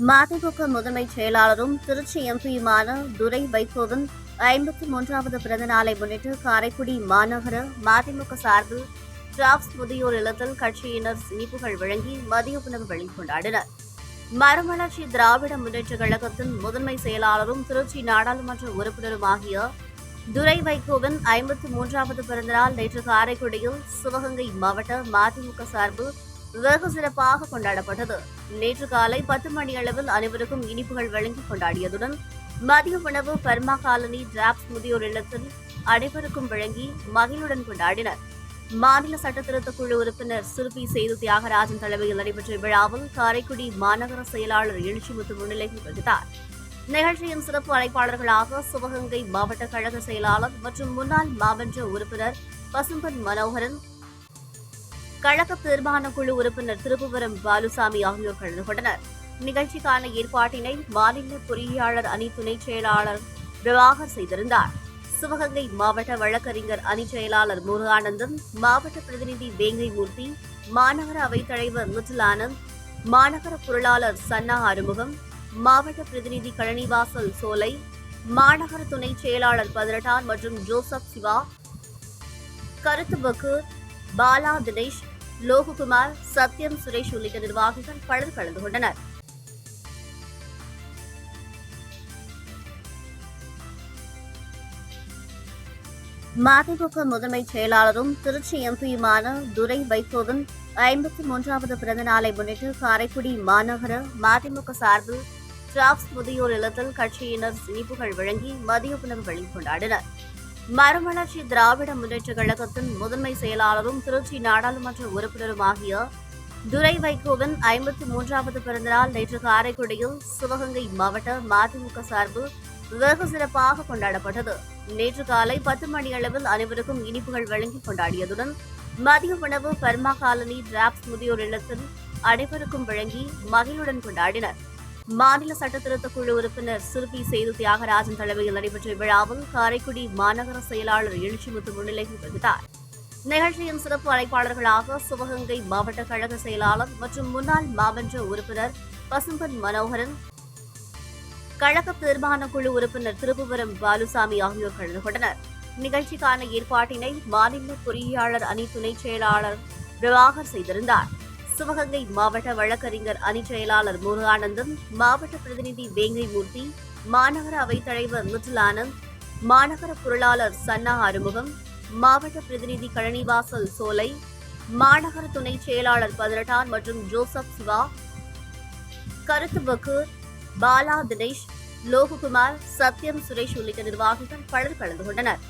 மதிமுக முதன்மை செயலாளரும் திருச்சி எம்பியுமான துரை வைகோவின் ஐம்பத்தி மூன்றாவது பிறந்த நாளை முன்னிட்டு காரைக்குடி மாநகர மதிமுக சார்பில் டிராப்ஸ் முதியோர் இல்லத்தில் கட்சியினர் இனிப்புகள் வழங்கி மதிய உணவு வெளிக்கொண்டாடினர் மறுமலர்ச்சி திராவிட முன்னேற்ற கழகத்தின் முதன்மை செயலாளரும் திருச்சி நாடாளுமன்ற உறுப்பினரும் ஆகிய துரை வைகோவின் ஐம்பத்தி மூன்றாவது பிறந்தநாள் நேற்று காரைக்குடியில் சிவகங்கை மாவட்ட மதிமுக சார்பில் வெகு சிறப்பாக கொண்டாடப்பட்டது. நேற்று காலை பத்து மணி அளவில் அனைவருக்கும் இனிப்புகள் வழங்கி கொண்டாடியதுடன் மதிய உணவு பர்மா காலனி டிராப்ஸ் முதியோர் இல்லத்தில் அனைவருக்கும் வழங்கி மகிழுடன் கொண்டாடினர். மாநில சட்டத்திருத்த குழு உறுப்பினர் சிறுபி சேது தியாகராஜன் தலைமையில் நடைபெற்ற விழாவில் காரைக்குடி மாநகர செயலாளர் எழுச்சிமுத்து முன்னிலையில் வகித்தார். நிகழ்ச்சியின் சிறப்பு அழைப்பாளர்களாக சிவகங்கை மாவட்ட கழக செயலாளர் மற்றும் முன்னாள் மாவென்ற உறுப்பினர் பசும்பன் மனோகரன் கழக தீர்மான குழு உறுப்பினர் திருப்புவரம் பாலுசாமி ஆகியோர் கலந்து கொண்டனர் நிகழ்ச்சிக்கான ஏற்பாட்டினை மாநில பொறியியலாளர் அணி துணை செயலாளர் பிரபாகர் செய்திருந்தார். சிவகங்கை மாவட்ட வழக்கறிஞர் அணி செயலாளர் முருகானந்தம் மாவட்ட பிரதிநிதி வேங்கை மூர்த்தி மாநகர அவைத் தலைவர் லிட்டில் ஆனந்த் மாநகர பொருளாளர் சன்னா அறுமுகம் மாவட்ட பிரதிநிதி கழனிவாசல் சோலை மாநகர துணை செயலாளர் பதினெட்டார் மற்றும் ஜோசப் சிவா கருத்துபக்கு பாலா தினேஷ் லோககுமார் சத்யம் சுரேஷ் உள்ளிட்ட நிர்வாகிகள் பலர் கலந்து கொண்டனர். மதிமுக முதன்மை செயலாளரும் திருச்சி எம்பியுமான துரை வைகோவின் ஐம்பத்தி மூன்றாவது பிறந்த நாளை முன்னிட்டு காரைக்குடி மாநகர மதிமுக சார்பில் டிராப்ஸ் முதியோர் இல்லத்தில் கட்சியினர் இனிப்புகள் வழங்கி மதிய உணவு கொண்டாடினர் மறுமலர்ச்சி திராவிட முன்னேற்ற கழகத்தின் முதன்மை செயலாளரும் திருச்சி நாடாளுமன்ற உறுப்பினரும் ஆகிய துரை வைகோவின் ஐம்பத்தி மூன்றாவது பிறந்தநாள் நேற்று காரைக்குடியில் சிவகங்கை மாவட்ட மதிமுக சார்பு வெகு சிறப்பாக கொண்டாடப்பட்டது. நேற்று காலை பத்து மணி அளவில் அனைவருக்கும் இனிப்புகள் வழங்கி கொண்டாடியதுடன் மதிய உணவு பர்மா காலனி டிராப்ஸ் முதியோர் இல்லத்தில் அனைவருக்கும் வழங்கி மகிழுடன் கொண்டாடினர். மாநில சட்டத்திருத்த குழு உறுப்பினர் சிறுபி செய்து தியாகராஜன் தலைமையில் நடைபெற்ற விழாவில் காரைக்குடி மாநகர செயலாளர் எழுச்சிமுத்து முன்னிலையில் வகித்தார் நிகழ்ச்சியின் சிறப்பு அழைப்பாளர்களாக சிவகங்கை மாவட்ட கழக செயலாளர் மற்றும் முன்னாள் மாமன்ற உறுப்பினர் பசும்பன் மனோகரன் கழக தீர்மான குழு உறுப்பினர் திருப்புவரம் பாலுசாமி ஆகியோர் கலந்து கொண்டனர். நிகழ்ச்சிக்கான ஏற்பாட்டினை மாநில பொறியியலாளர் அணி துணை செயலாளர் பிரபாகர் செய்திருந்தார். சிவகங்கை மாவட்ட வழக்கறிஞர் அணி செயலாளர் முருகானந்தம் மாவட்ட பிரதிநிதி வேங்கை மூர்த்தி மாநகர அவைத் தலைவர் லிட்டில் ஆனந்த் மாநகர பொருளாளர் சன்னா அறுமுகம் மாவட்ட பிரதிநிதி கழனிவாசல் சோலை மாநகர துணை செயலாளர் பதினெட்டான் மற்றும் ஜோசப் சிவா கருத்து பக்கூர் பாலா தினேஷ் லோககுமார் சத்யம் சுரேஷ் உள்ளிட்ட நிர்வாகிகள் பலர் கலந்து கொண்டனர்.